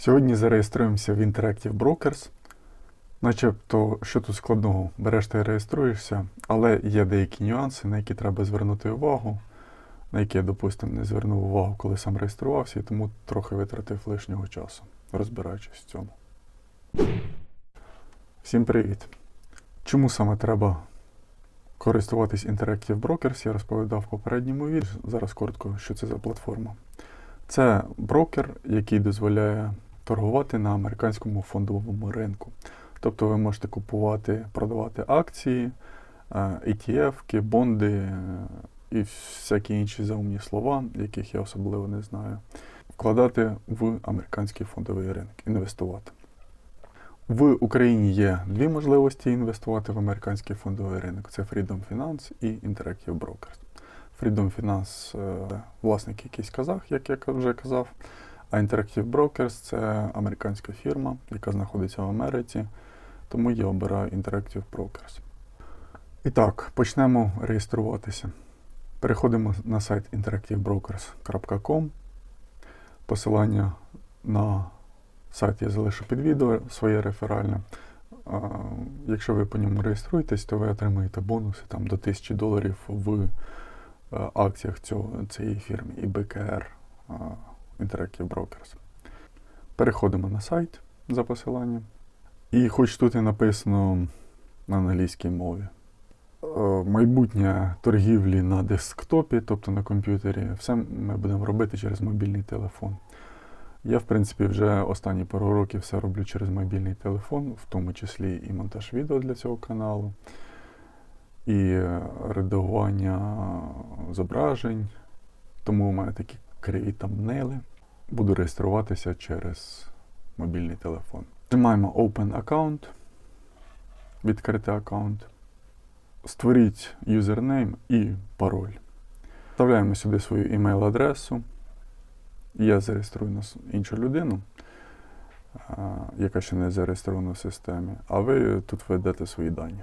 Сьогодні зареєструємося в Interactive Brokers. Начебто, що тут складного? Береш та реєструєшся, але є деякі нюанси, на які треба звернути увагу, на які я, допустимо, не звернув увагу, коли сам реєструвався, і тому трохи витратив лишнього часу, розбираючись в цьому. Всім привіт! Чому саме треба користуватись Interactive Brokers, я розповідав в попередньому відео. Зараз коротко, що це за платформа. Це брокер, який дозволяє торгувати на американському фондовому ринку. Тобто ви можете купувати, продавати акції, е, ETF, бонди е, і всякі інші заумні слова, яких я особливо не знаю, вкладати в американський фондовий ринок, інвестувати. В Україні є дві можливості інвестувати в американський фондовий ринок: це Freedom Finance і Interactive Brokers. Freedom Finance е, власник якийсь казах, як я вже казав. А Interactive Brokers це американська фірма, яка знаходиться в Америці. Тому я обираю Interactive Brokers. І так, почнемо реєструватися. Переходимо на сайт interactivebrokers.com. Посилання на сайт я залишу під відео своє реферальне. Якщо ви по ньому реєструєтесь, то ви отримаєте бонуси там, до 1000 доларів в е, акціях цього, цієї фірми і а, Interactive Brokers. Переходимо на сайт за посиланням. І хоч тут і написано на англійській мові. е, Майбутнє торгівлі на десктопі, тобто на комп'ютері, все ми будемо робити через мобільний телефон. Я, в принципі, вже останні пару років все роблю через мобільний телефон, в тому числі і монтаж відео для цього каналу, і е, редагування зображень. Тому у мене такі криві тамнели. Буду реєструватися через мобільний телефон. Нажимаємо Open Account, відкрити аккаунт. Створіть юзернейм і пароль. Вставляємо сюди свою імейл-адресу. Я зареєструю на іншу людину, яка ще не зареєстрована в системі, а ви тут введете свої дані.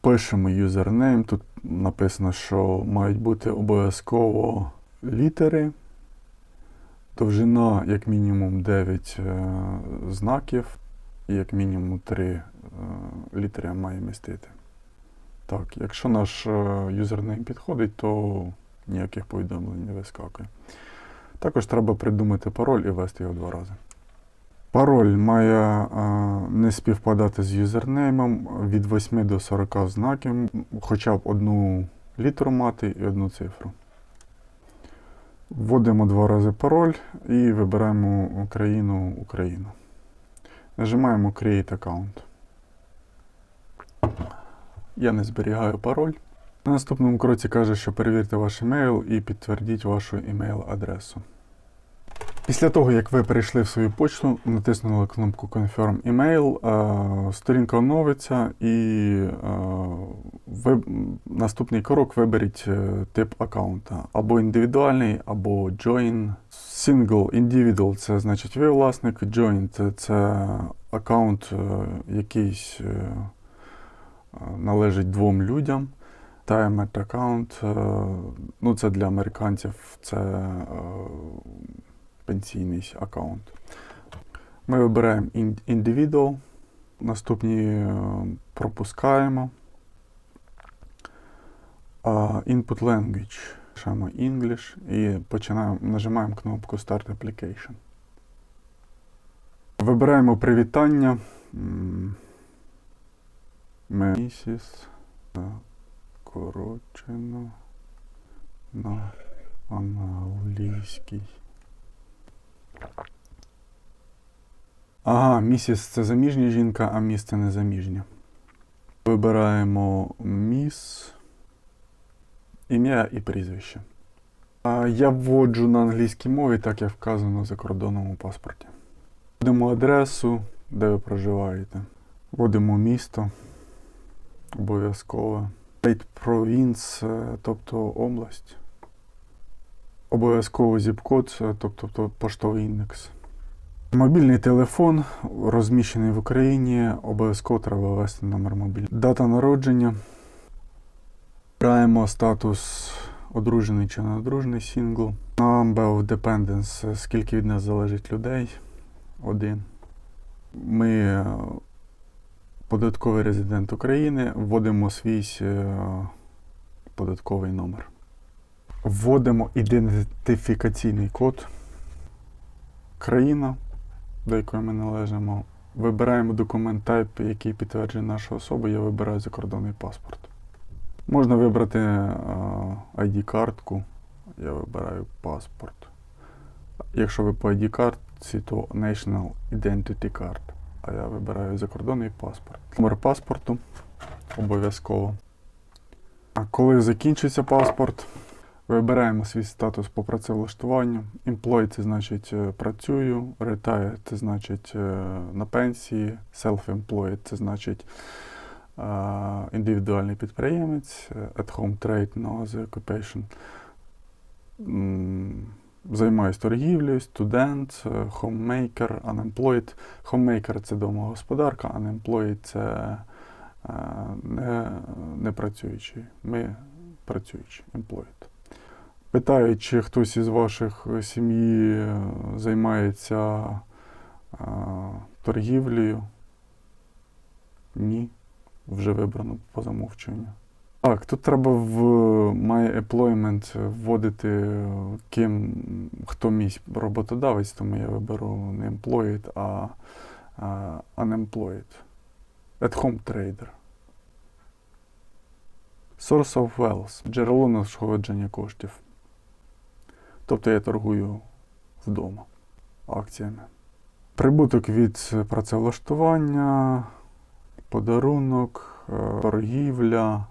Пишемо юзернейм. Тут написано, що мають бути обов'язково літери. Довжина як мінімум 9 е, знаків, і як мінімум 3 е, літери має містити. Так, якщо наш е, юзернейм підходить, то ніяких повідомлень не вискакує. Також треба придумати пароль і ввести його два рази. Пароль має е, не співпадати з юзернеймом від 8 до 40 знаків, хоча б одну літеру мати і одну цифру. Вводимо два рази пароль і вибираємо Україну Україну. Нажимаємо Create Account. Я не зберігаю пароль. На наступному кроці каже, що перевірте ваш емейл і підтвердіть вашу імейл-адресу. Після того, як ви перейшли в свою почту, натиснули кнопку Confirm Email, е, сторінка оновиться і е, ви, наступний крок виберіть е, тип аккаунта. Або індивідуальний, або Join. Single Individual це значить ви власник, Join це, аккаунт е, належить двом людям. Account, е, ну це для американців, це пенсійний аккаунт. Ми вибираємо ін- Individual, наступні е, пропускаємо. Input Language. Пишемо English і починаємо, нажимаємо кнопку Start Application. Вибираємо привітання. Місіс скорочено на англійський. Ага, місіс це заміжня жінка, а міс це незаміжня. Вибираємо міс, ім'я і прізвище. А я вводжу на англійській мові, так як вказано в закордонному паспорті. Вводимо адресу, де ви проживаєте. Вводимо місто. Обов'язково. State Province, е, тобто область. Обов'язково зіп-код, е, тобто поштовий індекс. Мобільний телефон розміщений в Україні. Обов'язково треба ввести номер мобільного. Дата народження. Вибираємо статус одружений чи не одружений сингл. Number of dependents, е, скільки від нас залежить людей. один. Ми е, податковий резидент України, вводимо свій податковий номер. Вводимо ідентифікаційний код. Країна, до якої ми належимо. Вибираємо документ type, який підтверджує нашу особу. Я вибираю закордонний паспорт. Можна вибрати е, ID-картку. Я вибираю паспорт. Якщо ви по ID-картці, то National Identity Card. А я вибираю закордонний паспорт. Номер паспорту обов'язково. А коли закінчиться паспорт, вибираємо свій статус по працевлаштуванню. Employee це значить е, працюю, retire це значить е, на пенсії, self-employed це значить е, індивідуальний підприємець, at home trade, no other occupation. Займаюсь торгівлею, студент, homemaker, unemployed. Homemaker це домогосподарка, unemployed це не, не працюючий. Ми працюючі, employed. Питають, чи хтось із ваших е, сім'ї е, займається е, торгівлею. Ні. Вже вибрано по замовчуванню. Так, тут треба в My Employment вводити, ким, хто мій роботодавець, тому я виберу не employed, а, unemployed. At home trader. Source of wealth. Джерело надходження коштів. Тобто я торгую вдома акціями. Прибуток від працевлаштування, подарунок, е, торгівля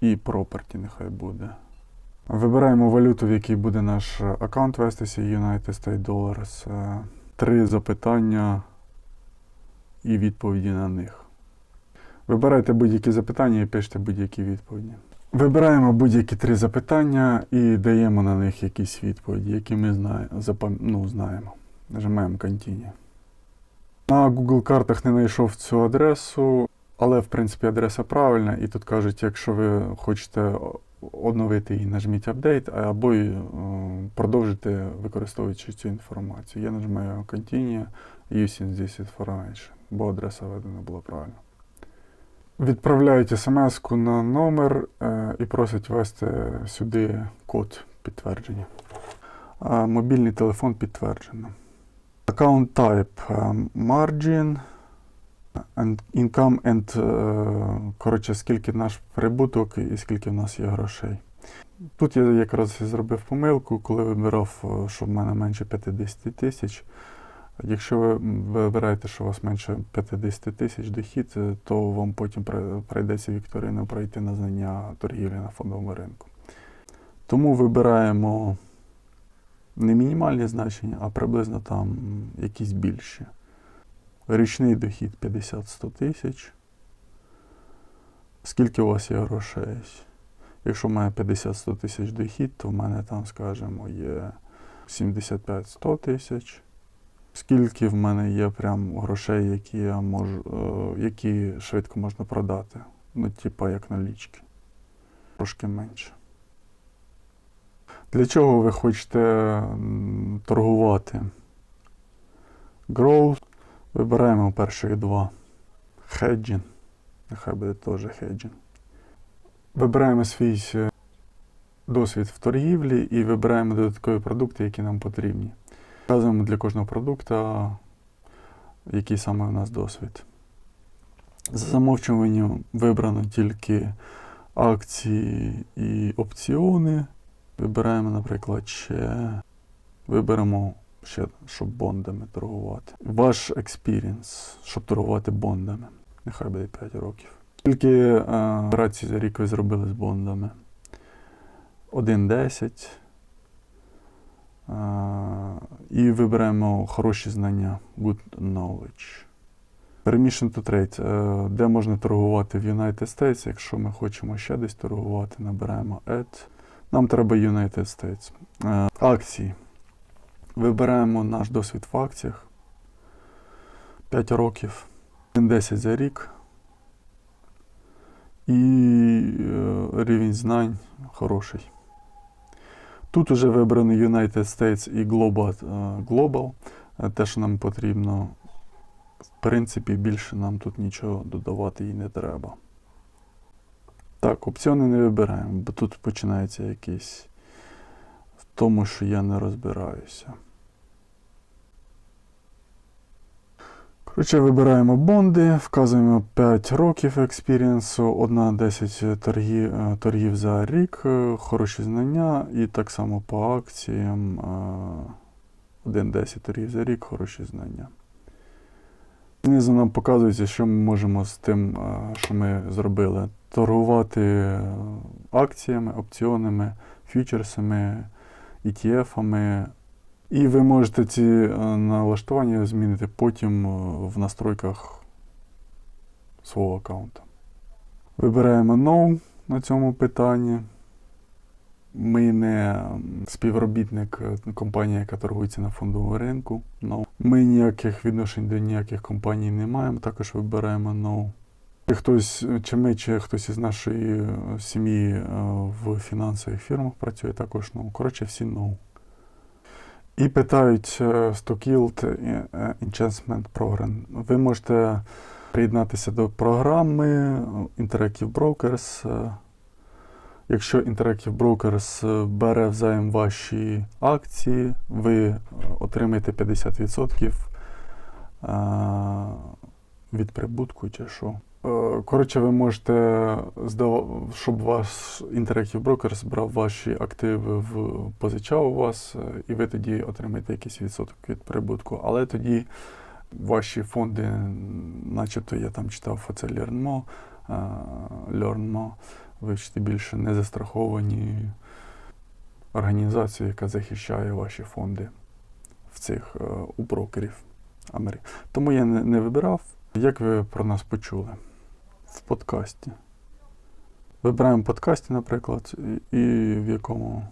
і property нехай буде. Вибираємо валюту, в якій буде наш аккаунт вестися, United States Dollars. Е, Три запитання і відповіді на них. Вибирайте будь-які запитання і пишете будь-які відповіді. Вибираємо будь-які три запитання і даємо на них якісь відповіді, які ми знає, запам... ну, знаємо. Нажимаємо Continue. На Google картах не знайшов цю адресу, але в принципі адреса правильна. І тут кажуть, якщо ви хочете оновити її, нажміть Update, або е, продовжити використовуючи цю інформацію. Я нажимаю Continue, using this information, бо адреса введена була правильно. Відправляють смс на номер е, і просять ввести сюди код підтвердження. Мобільний телефон підтверджено. Account type е, margin income and е, коротше, скільки наш прибуток і скільки в нас є грошей. Тут я якраз зробив помилку, коли вибирав, що в мене менше 50 тисяч. Якщо ви вибираєте, що у вас менше 50 тисяч дохід, е, то вам потім прийдеться вікторину пройти на знання торгівлі на фондовому ринку. Тому вибираємо не мінімальні значення, а приблизно там якісь більші. Річний дохід 50-100 тисяч. Скільки у вас є грошей? Якщо в мене 50-100 тисяч дохід, то в мене там, скажімо, є 75-100 тисяч. Скільки в мене є прям грошей, які я можу, е, які швидко можна продати. Ну, типа як налічки. Трошки менше. Для чого ви хочете торгувати? Growth. Вибираємо перших два. Hedging. Нехай буде теж hedging. Вибираємо свій е, досвід в торгівлі і вибираємо додаткові продукти, які нам потрібні. Вказуємо для кожного продукту, який саме у нас досвід. За замовчуванням вибрано тільки акції і опціони. Вибираємо, наприклад, ще виберемо ще, щоб бондами торгувати. Ваш експірієнс, щоб торгувати бондами. Нехай буде 5 років. Скільки е, операцій за рік ви зробили з бондами? 1,10. І виберемо хороші знання, good knowledge. Permission to trade, де можна торгувати в United States. Якщо ми хочемо ще десь торгувати, набираємо add. Нам треба United States. Е, Акції. Вибираємо наш досвід в акціях. 5 років, 10 за рік. І е, рівень знань хороший. Тут уже вибрано United States і Global. е, Global. е, те, що нам потрібно. В принципі, більше нам тут нічого додавати і не треба. Так, опціони не вибираємо, бо тут починається якийсь в тому, що я не розбираюся. Коротше, вибираємо бонди, вказуємо 5 років експірієнсу, 1-10 торгів, е, торгів за рік, е, хороші знання, і так само по акціям е, 1-10 торгів за рік, хороші знання. Знизу нам показується, що ми можемо з тим, е, що ми зробили. Торгувати е, акціями, опціонами, фьючерсами, ETF-ами. І ви можете ці е, налаштування змінити потім е, в настройках свого аккаунта. Вибираємо No на цьому питанні. Ми не співробітник е, компанії, яка торгується на фондовому ринку. No. Ми ніяких відношень до ніяких компаній не маємо, також вибираємо No. І Хтось, чи ми, чи хтось із нашої сім'ї в фінансових фірмах працює також No. Коротше, всі No. І питають е, StockYield е, е, Program. Ви можете приєднатися до програми Interactive Brokers. е, Якщо Interactive Brokers бере взаєм ваші акції, ви отримаєте 50% е, від прибутку чи що. Е, Коротше, ви можете здава- щоб ваш Interactive Brokers брав ваші активи в позичав у вас, е, і ви тоді отримаєте якийсь відсоток від прибутку. Але тоді ваші фонди, начебто я там читав оце LearnMo, е, LearnMo, вивчити більше не застраховані організацію, яка захищає ваші фонди в цих у брокерів Амері. Тому я не вибирав. Як ви про нас почули? В подкасті. Вибираємо подкасті, наприклад, і, в якому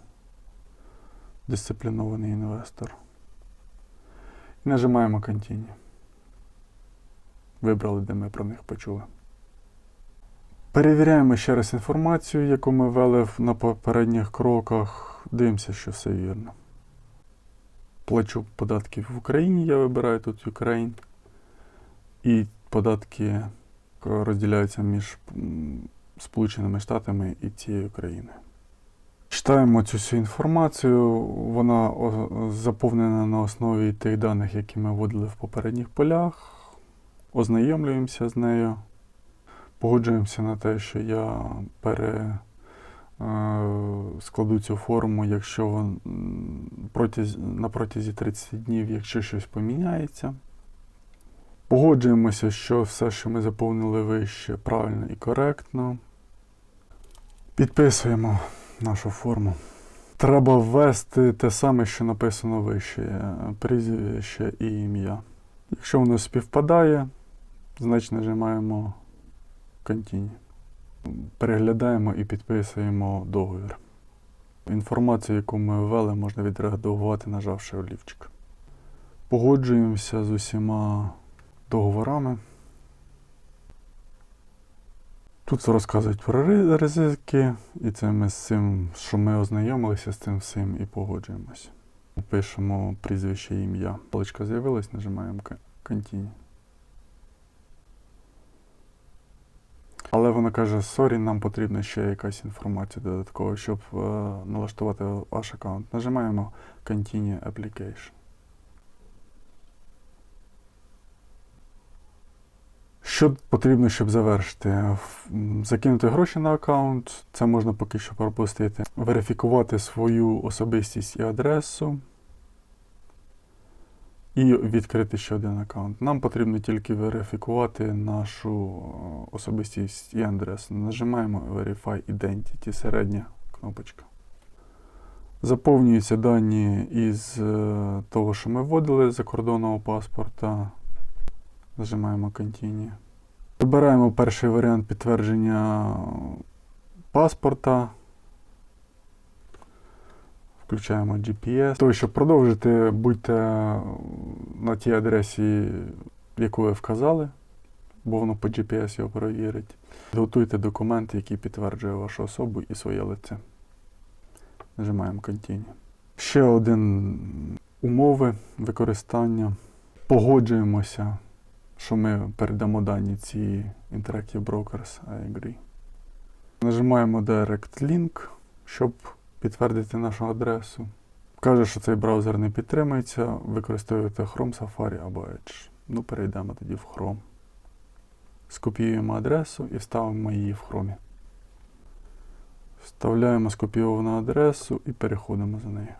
дисциплінований інвестор. І нажимаємо Continue. Вибрали, де ми про них почули. Перевіряємо ще раз інформацію, яку ми ввели на попередніх кроках. Дивимося, що все вірно. Плачу податки в Україні, я вибираю тут Ukraine. І податки розділяються між Сполученими Штатами і цією країною. Читаємо цю всю інформацію, вона заповнена на основі тих даних, які ми вводили в попередніх полях. Ознайомлюємося з нею. Погоджуємося на те, що я пере, е, складу цю форму, якщо вон, м, протязі, на протязі 30 днів, якщо щось поміняється. Погоджуємося, що все, що ми заповнили вище, правильно і коректно. Підписуємо нашу форму. Треба ввести те саме, що написано вище, е, прізвище і ім'я. Якщо воно співпадає, значить нажимаємо Continue. Переглядаємо і підписуємо договір. Інформацію, яку ми ввели, можна відредагувати, нажавши олівчик. Погоджуємося з усіма договорами. Тут розказують про ризики, і це ми з цим, що ми ознайомилися з цим всім і погоджуємося. Пишемо прізвище ім'я. Поличка з'явилась, нажимаємо Continue. Але вона каже, сорі, нам потрібна ще якась інформація додаткова, щоб е, налаштувати ваш аккаунт. Нажимаємо Continue Application. Що потрібно, щоб завершити? Закинути гроші на аккаунт, це можна поки що пропустити. Верифікувати свою особистість і адресу. І відкрити ще один аккаунт. Нам потрібно тільки верифікувати нашу особистість і адресу. Нажимаємо Verify Identity, середня кнопочка. Заповнюються дані із е, того, що ми вводили з закордонного паспорта. Нажимаємо Continue. Вибираємо перший варіант підтвердження паспорта. Включаємо GPS. Того, щоб продовжити, будьте на тій адресі, яку ви вказали, бо воно по GPS його перевірить. Готуйте документ, який підтверджує вашу особу і своє лице. Нажимаємо Continue. Ще один умови використання. Погоджуємося, що ми передамо дані ці Interactive Brokers, I. Нажимаємо Direct Link, щоб підтвердити нашу адресу. Каже, що цей браузер не підтримується, використовуєте Chrome, Safari або Edge. Ну, перейдемо тоді в Chrome. Скопіюємо адресу і вставимо її в Chrome. Вставляємо скопійовану адресу і переходимо за нею.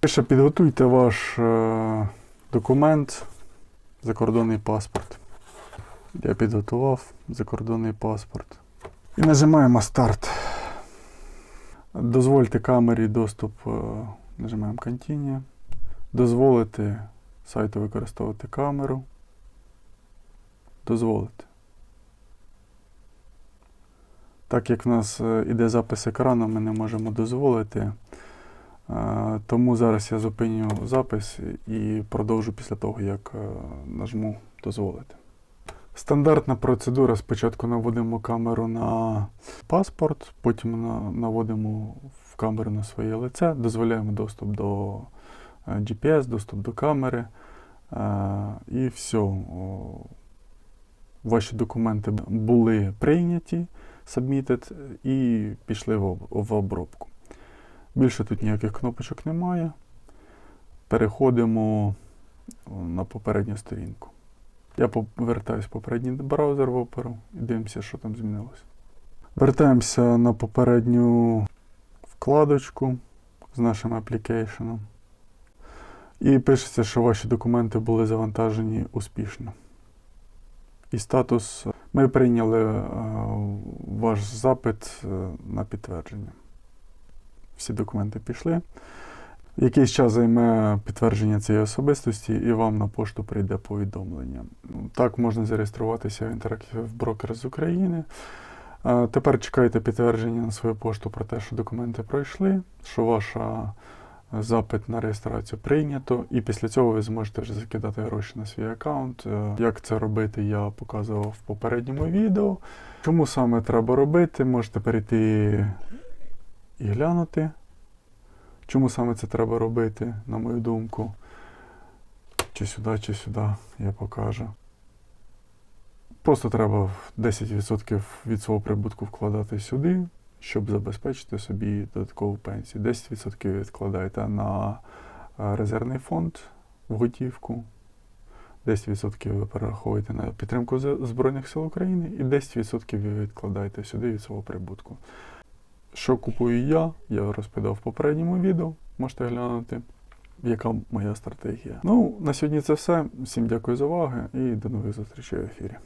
Пише, підготуйте ваш е, документ, закордонний паспорт. Я підготував закордонний паспорт. І нажимаємо старт. Дозвольте камері доступ, е, нажимаємо Continue. Дозволити сайту використовувати камеру. Дозволити. Так як в нас е, іде запис екрану, ми не можемо дозволити. Тому зараз я зупиню запис і продовжу після того, як е, нажму дозволити. Стандартна процедура. Спочатку наводимо камеру на паспорт, потім наводимо в камеру на своє лице, дозволяємо доступ до е, GPS, доступ до камери. е, І все. Ваші документи були прийняті, submitted, і пішли в обробку. Більше тут ніяких кнопочок немає. Переходимо на попередню сторінку. Я повертаюсь в попередній браузер в Opera і дивимося, що там змінилося. Вертаємося на попередню вкладочку з нашим аплікейшеном. І пишеться, що ваші документи були завантажені успішно. І статус ми прийняли е, ваш запит е, на підтвердження. Всі документи пішли. Якийсь час займе підтвердження цієї особистості, і вам на пошту прийде повідомлення. Так можна зареєструватися в Interactive Broker з України. Е, Тепер чекайте підтвердження на свою пошту про те, що документи пройшли, що ваш запит на реєстрацію прийнято, і після цього ви зможете вже закидати гроші на свій аккаунт. Е, Як це робити, я показував в попередньому відео. Чому саме треба робити? Можете перейти і глянути. Чому саме це треба робити, на мою думку. Чи сюди, чи сюди, я покажу. Просто треба 10% від свого прибутку вкладати сюди, щоб забезпечити собі додаткову пенсію. 10% відкладаєте на е, резервний фонд в готівку. 10% ви перераховуєте на підтримку Збройних сил України і 10% ви відкладаєте сюди від свого прибутку. Що купую я, я розповідав в попередньому відео, можете глянути, яка моя стратегія. Ну, на сьогодні це все. Всім дякую за увагу і до нових зустрічей в ефірі.